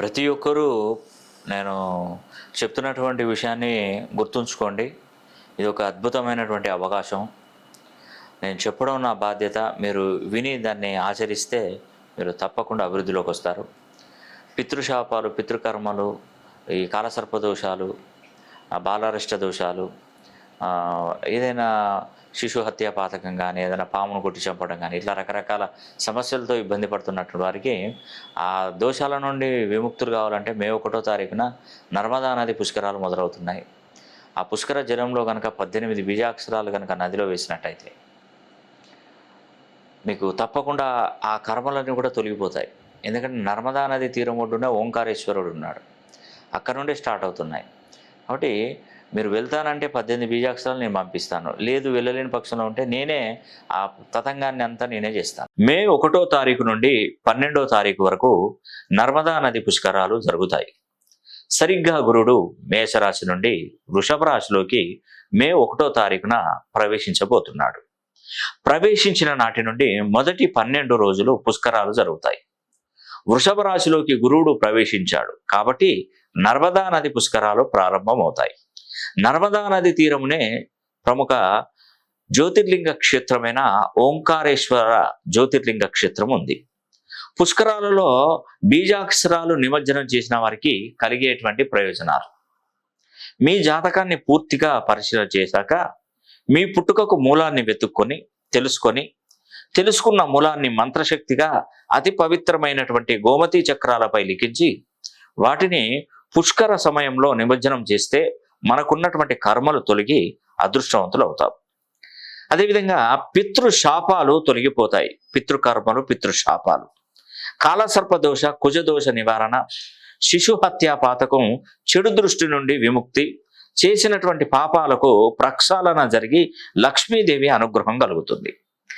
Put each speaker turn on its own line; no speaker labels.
ప్రతి ఒక్కరూ నేను చెప్తున్నటువంటి విషయాన్ని గుర్తుంచుకోండి. ఇది ఒక అద్భుతమైనటువంటి అవకాశం. నేను చెప్పడం నా బాధ్యత. మీరు విని దాన్ని ఆచరిస్తే మీరు తప్పకుండా అభివృద్ధిలోకి వస్తారు. పితృశాపాలు పితృకర్మలు ఈ కాలసర్ప దోషాలు బాలరిష్ట బాలారిష్ట దోషాలు ఏదైనా శిశు హత్య పాతకం కానీ ఏదైనా పామును కొట్టి చంపడం కానీ ఇట్లా రకరకాల సమస్యలతో ఇబ్బంది పడుతున్నటువంటి వారికి ఆ దోషాల నుండి విముక్తులు కావాలంటే మే ఒకటో తారీఖున నర్మదా నది పుష్కరాలు మొదలవుతున్నాయి. ఆ పుష్కర జలంలో కనుక పద్దెనిమిది బీజాక్షరాలు కనుక నదిలో వేసినట్టయితే మీకు తప్పకుండా ఆ కర్మలన్నీ కూడా తొలగిపోతాయి. ఎందుకంటే నర్మదా నది తీరం ఒడ్డున ఓంకారేశ్వరుడు ఉన్నాడు. అక్కడ నుండే స్టార్ట్ అవుతున్నాయి. కాబట్టి మీరు వెళ్తానంటే పద్దెనిమిది బీజాక్షరాలు నేను పంపిస్తాను. లేదు వెళ్ళలేని పక్షంలో ఉంటే నేనే ఆ తతంగాన్ని అంతా నేనే చేస్తాను. మే ఒకటో తారీఖు నుండి పన్నెండో తారీఖు వరకు నర్మదా నది పుష్కరాలు జరుగుతాయి. సరిగ్గా గురుడు మేషరాశి నుండి వృషభ రాశిలోకి మే ఒకటో తారీఖున ప్రవేశించబోతున్నాడు. ప్రవేశించిన నాటి నుండి మొదటి పన్నెండు రోజులు పుష్కరాలు జరుగుతాయి. వృషభ రాశిలోకి గురువుడు ప్రవేశించాడు కాబట్టి నర్మదా నది పుష్కరాలు ప్రారంభమవుతాయి. నర్మదా నది తీరమునే ప్రముఖ జ్యోతిర్లింగ క్షేత్రమైన ఓంకారేశ్వర జ్యోతిర్లింగ క్షేత్రం ఉంది. పుష్కరాలలో బీజాక్షరాలు నిమజ్జనం చేసిన వారికి కలిగేటువంటి ప్రయోజనాలు. మీ జాతకాన్ని పూర్తిగా పరిశీలన చేశాక మీ పుట్టుకకు మూలాన్ని వెతుక్కొని తెలుసుకొని తెలుసుకున్న మూలాన్ని మంత్రశక్తిగా అతి పవిత్రమైనటువంటి గోమతి చక్రాలపై లిఖించి వాటిని పుష్కర సమయంలో నిమజ్జనం చేస్తే మనకున్నటువంటి కర్మలు తొలగి అదృష్టవంతులు అవుతాం. అదేవిధంగా పితృశాపాలు తొలగిపోతాయి. పితృకర్మలు పితృశాపాలు. కాలసర్ప దోష కుజదోష నివారణ శిశుహత్యా పాతకం చెడు దృష్టి నుండి విముక్తి చేసినటువంటి పాపాలకు ప్రక్షాళన జరిగి లక్ష్మీదేవి అనుగ్రహం కలుగుతుంది.